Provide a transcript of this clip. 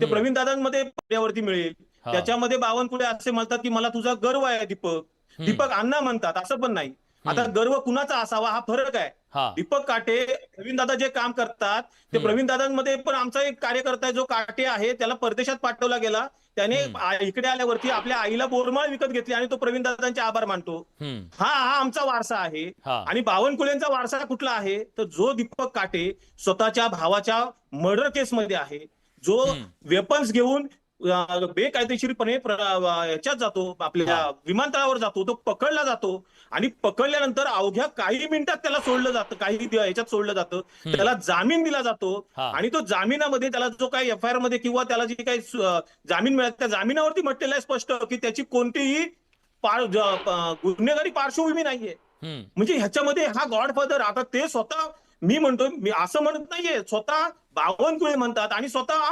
ते. प्रवीण दादांमध्ये पर्यावरती मिळेल. त्याच्यामध्ये बावनकुळे असे म्हणतात की मला तुझा गर्व आहे दीपक. दीपक अण्णा म्हणतात असं पण नाही. आता. गर्व कुणाचा असावा हा फरक आहे. दीपक काटे प्रवीण दादा जे काम करतात ते. प्रवीण दादांमध्ये पण आमचा एक कार्यकर्ता आहे जो काटे आहे त्याला परदेशात पाठवला गेला. त्याने इकडे आल्यावरती आपल्या आईला बोरमाळ विकत घेतली आणि तो प्रवीण दादांचे आभार मानतो. हा हा आमचा वारसा आहे. आणि बावनकुळेंचा वारसा कुठला आहे? तर जो दीपक काटे स्वतःच्या भावाच्या मर्डर केसमध्ये आहे. जो. वेपन्स घेऊन बेकायदेशीरपणे याच्यात जातो आपल्या. विमानतळावर जातो तो पकडला जातो आणि पकडल्यानंतर अवघ्या काही मिनिटात त्याला सोडलं जातं काही याच्यात सोडलं जातं. त्याला जामीन दिला जातो. आणि तो जामिनामध्ये त्याला जो काही एफ आय आरमध्ये किंवा त्याला जी काही जामीन मिळत त्या जामिनावरती म्हटलेलं आहे स्पष्ट की त्याची कोणतीही गुन्हेगारी पार्श्वभूमी नाहीये म्हणजे ह्याच्यामध्ये हा गॉडफादर आता ते स्वतः मी म्हणतो मी असं म्हणत नाहीये स्वतः बावनकुळे म्हणतात आणि स्वतः